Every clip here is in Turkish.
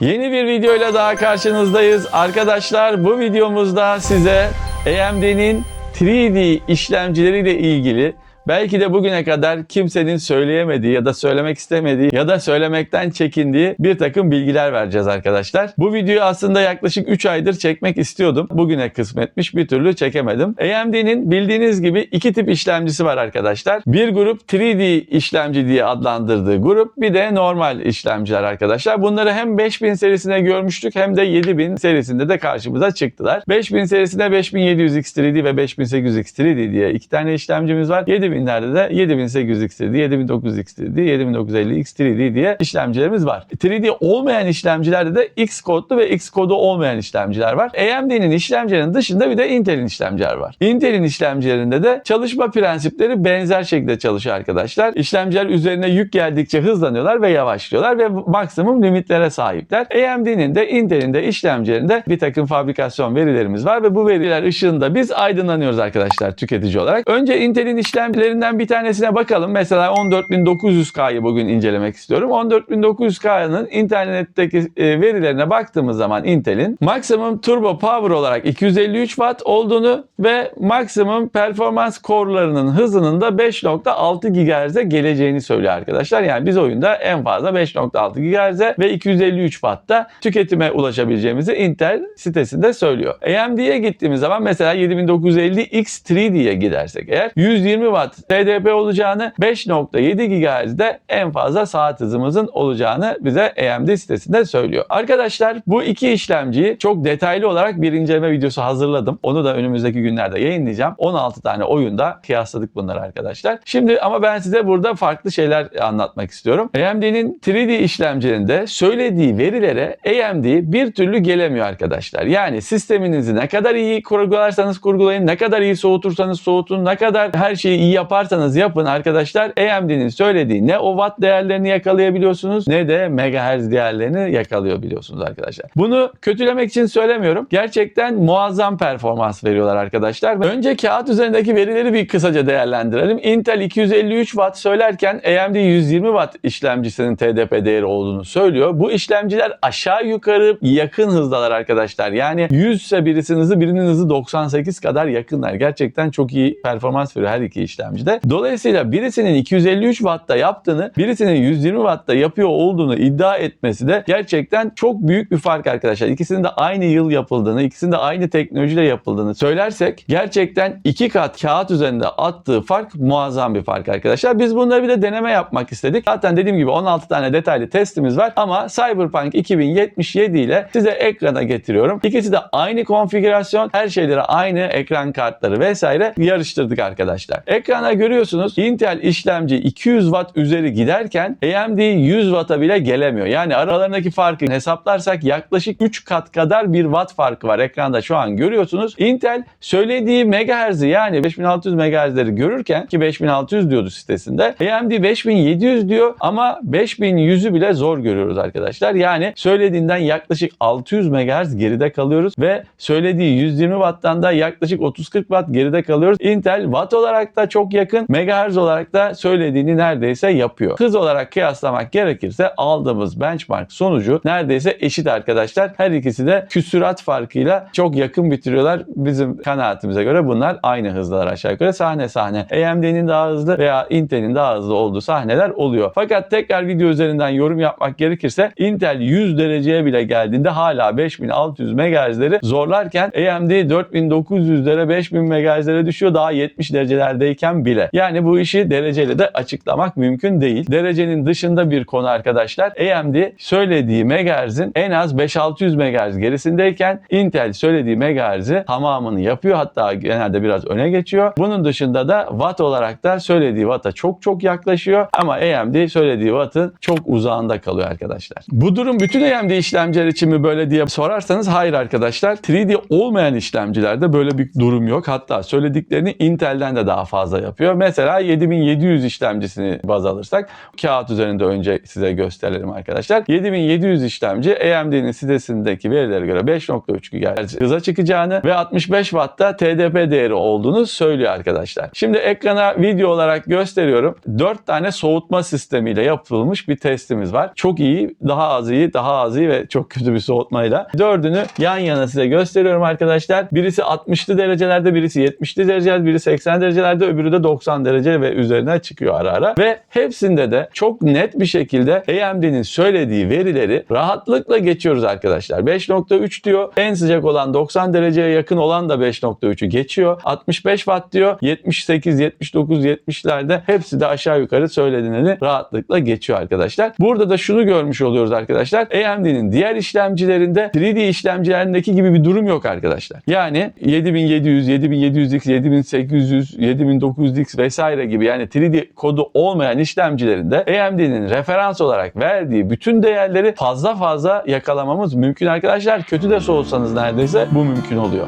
Yeni bir videoyla daha karşınızdayız. Arkadaşlar bu videomuzda size AMD'nin 3D işlemcileriyle ilgili belki de bugüne kadar kimsenin söyleyemediği ya da söylemek istemediği ya da söylemekten çekindiği bir takım bilgiler vereceğiz arkadaşlar. Bu videoyu aslında yaklaşık 3 aydır çekmek istiyordum. Bugüne kısmetmiş bir türlü çekemedim. AMD'nin bildiğiniz gibi iki tip işlemcisi var arkadaşlar. Bir grup 3D işlemci diye adlandırdığı grup bir de normal işlemciler arkadaşlar. Bunları hem 5000 serisine görmüştük hem de 7000 serisinde de karşımıza çıktılar. 5000 serisinde 5700X3D ve 5800X3D diye iki tane işlemcimiz var. 7000'lerde de 7800X3D, 7900X3D, 7950X3D diye işlemcilerimiz var. 3D olmayan işlemcilerde de X kodlu ve X kodu olmayan işlemciler var. AMD'nin işlemcilerinin dışında bir de Intel'in işlemciler var. Intel'in işlemcilerinde de çalışma prensipleri benzer şekilde çalışıyor arkadaşlar. İşlemciler üzerine yük geldikçe hızlanıyorlar ve yavaşlıyorlar ve maksimum limitlere sahipler. AMD'nin de Intel'in de işlemcilerinde bir takım fabrikasyon verilerimiz var ve bu veriler ışığında biz aydınlanıyoruz arkadaşlar tüketici olarak. Önce Intel'in işlemcilerinden bir tanesine bakalım. Mesela 14900K'yı bugün incelemek istiyorum. 14900K'nın internetteki e, verilerine baktığımız zaman Intel'in maksimum turbo power olarak 253 Watt olduğunu ve maksimum performans core'larının hızının da 5.6 GHz'e geleceğini söylüyor arkadaşlar. Yani biz oyunda en fazla 5.6 GHz'e ve 253 Watt'ta tüketime ulaşabileceğimizi Intel sitesinde söylüyor. AMD'ye gittiğimiz zaman mesela 7950X3D'ye gidersek eğer 120 Watt TDP olacağını 5.7 GHz'de en fazla saat hızımızın olacağını bize AMD sitesinde söylüyor. Arkadaşlar bu iki işlemciyi çok detaylı olarak bir inceleme videosu hazırladım. Onu da önümüzdeki günlerde yayınlayacağım. 16 tane oyunda kıyasladık bunları arkadaşlar. Şimdi ama ben size burada farklı şeyler anlatmak istiyorum. AMD'nin 3D işlemcilerinde söylediği verilere AMD bir türlü gelemiyor arkadaşlar. Yani sisteminizi ne kadar iyi kurgularsanız kurgulayın, ne kadar iyi soğutursanız soğutun, ne kadar her şeyi iyi yaparsanız yapın arkadaşlar. AMD'nin söylediği ne o watt değerlerini yakalayabiliyorsunuz ne de megahertz değerlerini yakalıyor arkadaşlar. Bunu kötülemek için söylemiyorum. Gerçekten muazzam performans veriyorlar arkadaşlar. Önce kağıt üzerindeki verileri bir kısaca değerlendirelim. Intel 253 watt söylerken AMD 120 watt işlemcisinin TDP değeri olduğunu söylüyor. Bu işlemciler aşağı yukarı yakın hızdalar arkadaşlar. Yani 100 ise birisinin hızı birinin hızı 98 kadar yakınlar. Gerçekten çok iyi performans veriyor her iki işlemcide. Dolayısıyla birisinin 253 wattta yaptığını birisinin 120 wattta yapıyor olduğunu iddia etmesi de gerçekten çok büyük bir fark arkadaşlar. İkisinin de aynı yıl yapıldığını, ikisinin de aynı teknolojiyle yapıldığını söylersek gerçekten iki kat kağıt üzerinde attığı fark muazzam bir fark arkadaşlar. Biz bunları bir de deneme yapmak istedik. Zaten dediğim gibi 16 tane detaylı testimiz var ama Cyberpunk 2077 ile size ekrana getiriyorum. İkisi de aynı konfigürasyon, her şeyleri aynı ekran kartları vesaire yarıştırdık arkadaşlar. Ekrana görüyorsunuz Intel işlemci 200 Watt üzeri giderken AMD 100 Watt'a bile gelemiyor. Yani aralarındaki farkı hesaplarsak yaklaşık 3 kat kadar bir watt farkı var. Ekranda şu an görüyorsunuz. Intel söylediği megahertz'i yani 5600 megahertz'leri görürken ki 5600 diyordu sitesinde. AMD 5700 diyor ama 5100'ü bile zor görüyoruz arkadaşlar. Yani söylediğinden yaklaşık 600 megahertz geride kalıyoruz ve söylediği 120 watt'tan da yaklaşık 30-40 watt geride kalıyoruz. Intel watt olarak da çok yakın, megahertz olarak da söylediğini neredeyse yapıyor. Hız olarak kıyaslamak gerekirse aldığımız benchmark sonucu neredeyse eşit arkadaşlar. Her ikisi de küsurat farkıyla çok yakın bitiriyorlar. Bizim kanaatimize göre bunlar aynı hızdalar aşağı yukarı. Sahne sahne AMD'nin daha hızlı veya Intel'in daha hızlı olduğu sahneler oluyor. Fakat tekrar video üzerinden yorum yapmak gerekirse Intel 100 dereceye bile geldiğinde hala 5600 MHz'leri zorlarken AMD 4900'lere 5000 MHz'lere düşüyor daha 70 derecelerdeyken bile. Yani bu işi dereceyle de açıklamak mümkün değil. Derecenin dışında bir konu arkadaşlar. AMD söylediği megahertz'in en az 5-600 MHz gerisindeyken Intel söylediği megahertz'i tamamını yapıyor. Hatta genelde biraz öne geçiyor. Bunun dışında da watt olarak da söylediği watt'a çok çok yaklaşıyor. Ama AMD söylediği watt'ın çok uzağında kalıyor arkadaşlar. Bu durum bütün AMD işlemciler için mi böyle diye sorarsanız hayır arkadaşlar. 3D olmayan işlemcilerde böyle bir durum yok. Hatta söylediklerini Intel'den de daha fazla yapıyor. Mesela 7700 işlemcisini baz alırsak kağıt üzerinde önce size gösterelim arkadaşlar. 7700 işlemci AMD'nin sitesindeki verilere göre 5.3 GHz hıza çıkacağını ve 65 Watt'ta TDP değeri olduğunu söylüyor arkadaşlar. Şimdi ekrana video olarak gösteriyorum. 4 tane soğutma sistemiyle yapılmış bir testimiz var. Çok iyi, daha az iyi, daha az iyi ve çok kötü bir soğutmayla. Dördünü yan yana size gösteriyorum arkadaşlar. Birisi 60'lı derecelerde, birisi 70'li derecelerde, biri 80 derecelerde, öbürü de 90 derece ve üzerine çıkıyor ara ara. Ve hepsinde de çok net bir şekilde AMD'nin söylediği verileri rahatlıkla geçiyoruz arkadaşlar. 5.3 diyor. En sıcak olan 90 dereceye yakın olan da 5.3'ü geçiyor. 65 watt diyor. 78, 79, 70'lerde hepsi de aşağı yukarı söylediğini rahatlıkla geçiyor arkadaşlar. Burada da şunu görmüş oluyoruz arkadaşlar. AMD'nin diğer işlemcilerinde 3D işlemcilerindeki gibi bir durum yok arkadaşlar. Yani 7700, 7700X, 7800, 7900X vesaire gibi yani 3D kodu olmayan işlemcilerinde AMD'nin referans olarak verdiği bütün değerleri fazla fazla yakalamamız mümkün arkadaşlar. Kötü de soğutsanız neredeyse bu mümkün oluyor.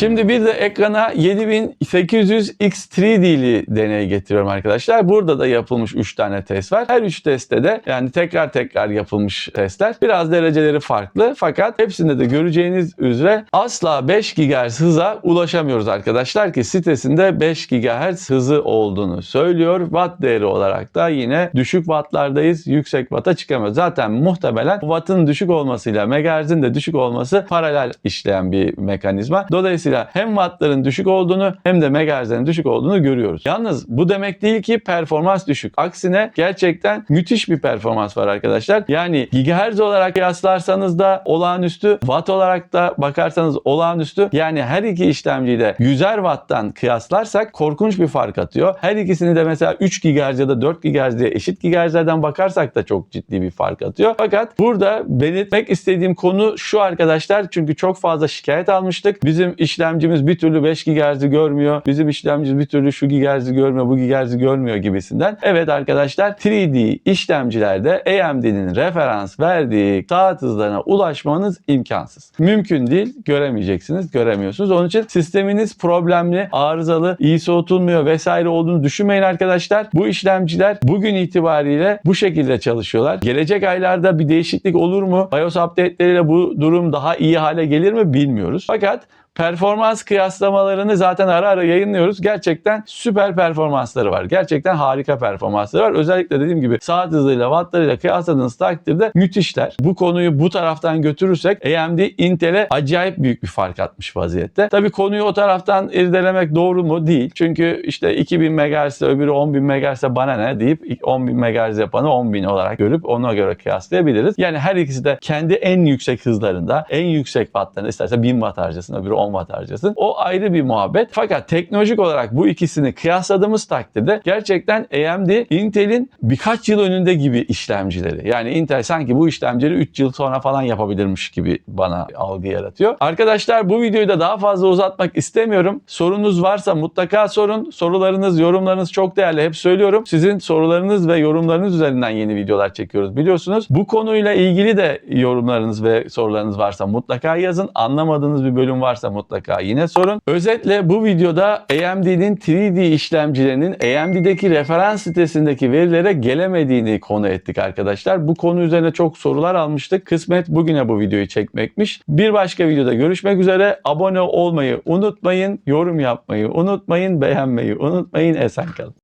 Şimdi bir de ekrana 7800 X3D'li deney getiriyorum arkadaşlar. Burada da yapılmış 3 tane test var. Her 3 testte de yani tekrar tekrar yapılmış testler. Biraz dereceleri farklı fakat hepsinde de göreceğiniz üzere asla 5 GHz hıza ulaşamıyoruz arkadaşlar ki sitesinde 5 GHz hızı olduğunu söylüyor. Watt değeri olarak da yine düşük wattlardayız. Yüksek watt'a çıkamıyoruz. Zaten muhtemelen watt'ın düşük olmasıyla megahertz'in de düşük olması paralel işleyen bir mekanizma. Dolayısıyla hem wattların düşük olduğunu hem de megahertz'lerin düşük olduğunu görüyoruz. Yalnız bu demek değil ki performans düşük. Aksine gerçekten müthiş bir performans var arkadaşlar. Yani gigahertz olarak kıyaslarsanız da olağanüstü, watt olarak da bakarsanız olağanüstü. Yani her iki işlemciyi de 100'er watt'tan kıyaslarsak korkunç bir fark atıyor. Her ikisini de mesela 3 GHz ya da 4 GHz diye eşit GHz'lerden bakarsak da çok ciddi bir fark atıyor. Fakat burada belirtmek istediğim konu şu arkadaşlar. Çünkü çok fazla şikayet almıştık. Bizim işlemcimiz bir türlü 5 GHz'i görmüyor. Bizim işlemcimiz bir türlü şu GHz'i görmüyor, bu GHz'i görmüyor gibisinden. Evet arkadaşlar 3D işlemcilerde AMD'nin referans verdiği saat hızlarına ulaşmanız imkansız. Mümkün değil. Göremeyeceksiniz, göremiyorsunuz. Onun için sisteminiz problemli, arızalı, iyi soğutulmuyor vesaire olduğunu düşünmeyin arkadaşlar. Bu işlemciler bugün itibariyle bu şekilde çalışıyorlar. Gelecek aylarda bir değişiklik olur mu? BIOS update'leriyle bu durum daha iyi hale gelir mi bilmiyoruz. Fakat performans kıyaslamalarını zaten ara ara yayınlıyoruz. Gerçekten süper performansları var. Gerçekten harika performansları var. Özellikle dediğim gibi saat hızıyla wattlarıyla kıyasladığınız takdirde müthişler. Bu konuyu bu taraftan götürürsek AMD Intel'e acayip büyük bir fark atmış vaziyette. Tabii konuyu o taraftan irdelemek doğru mu? Değil. Çünkü işte 2000 MHz öbürü 10.000 MHz bana ne deyip 10.000 MHz yapanı 10.000 olarak görüp ona göre kıyaslayabiliriz. Yani her ikisi de kendi en yüksek hızlarında, en yüksek wattlarında isterse 1000 watt harcasın öbürü 10 watt harcasın. O ayrı bir muhabbet. Fakat teknolojik olarak bu ikisini kıyasladığımız takdirde gerçekten AMD Intel'in birkaç yıl önünde gibi işlemcileri. Yani Intel sanki bu işlemcileri 3 yıl sonra falan yapabilirmiş gibi bana algı yaratıyor. Arkadaşlar bu videoyu da daha fazla uzatmak istemiyorum. Sorunuz varsa mutlaka sorun. Sorularınız, yorumlarınız çok değerli. Hep söylüyorum. Sizin sorularınız ve yorumlarınız üzerinden yeni videolar çekiyoruz biliyorsunuz. Bu konuyla ilgili de yorumlarınız ve sorularınız varsa mutlaka yazın. Anlamadığınız bir bölüm mutlaka yine sorun. Özetle bu videoda AMD'nin 3D işlemcilerinin AMD'deki referans sitesindeki verilere gelemediğini konu ettik arkadaşlar. Bu konu üzerine çok sorular almıştık. Kısmet bugüne bu videoyu çekmekmiş. Bir başka videoda görüşmek üzere. Abone olmayı unutmayın, yorum yapmayı unutmayın, beğenmeyi unutmayın. Esen kalın.